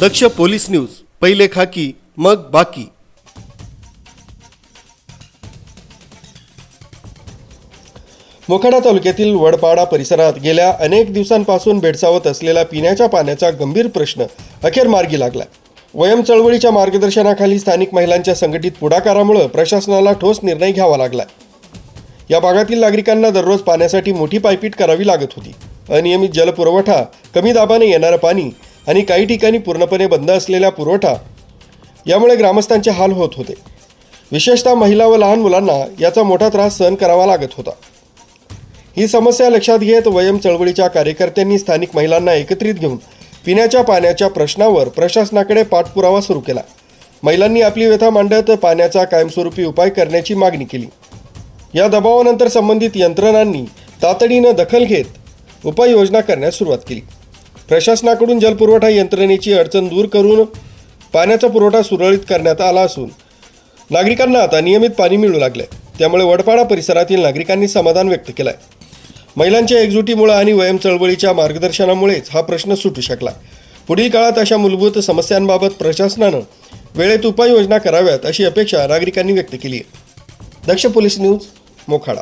दक्ष police news पहिले खाकी मग बाकी. मोखाडा तालुक्यातील वडपाडा परिसरात गेल्या अनेक दिवसांपासून भेडसावत असलेला पिण्याच्या पाण्याचा गंभीर प्रश्न अखेर मार्गी लागला. वयम चळवळीच्या मार्गदर्शनाखाली स्थानिक महिलांच्या संघटित पुढाकारामुळे प्रशासनाला ठोस निर्णय घ्यावा लागला. या भागातील नागरिकांना दररोज पाण्यासाठी मोठी पायपीट करावी लागत होती. अनियमित जलपुरवठा कमी दाबाने येणारं पाणी आणि काही ठिकाणी पूर्णपणे बंद असलेला पुरवठा. यामुळे ग्रामस्थांचे हाल होत होते. विशेषतः महिला व लहान मुलांना याचा मोठा त्रास सहन करावा लागत होता. ही समस्या लक्षात घेत वयम चळवळीच्या कार्यकर्त्यांनी स्थानिक महिलांना एकत्रित घेऊन पिण्याच्या पाण्याच्या प्रश्नावर प्रशासनाकडे पाठपुरावा सुरू केला. महिलांनी आपली व्यथा मांडत पाण्याचा कायमस्वरूपी उपाय करण्याची मागणी केली. या दबावानंतर संबंधित यंत्रणांनी तातडीनं दखल घेत उपाययोजना करण्यास सुरुवात केली. प्रशासनाकडून जलपुरवठा यंत्रणेची अडचण दूर करून पाण्याचा पुरवठा सुरळीत करण्यात आला असून नागरिकांना आता नियमित पाणी मिळू लागले. त्यामुळे वडपाडा परिसरातील नागरिकांनी समाधान व्यक्त केलं आहे महिलांच्या एकजुटीमुळे आणि वयम चळवळीच्या मार्गदर्शनामुळेच हा प्रश्न सुटू शकला. पुढील काळात अशा मूलभूत समस्यांबाबत प्रशासनानं वेळेत उपाययोजना कराव्यात अशी अपेक्षा नागरिकांनी व्यक्त केली आहे. Daksh police news Mokhada.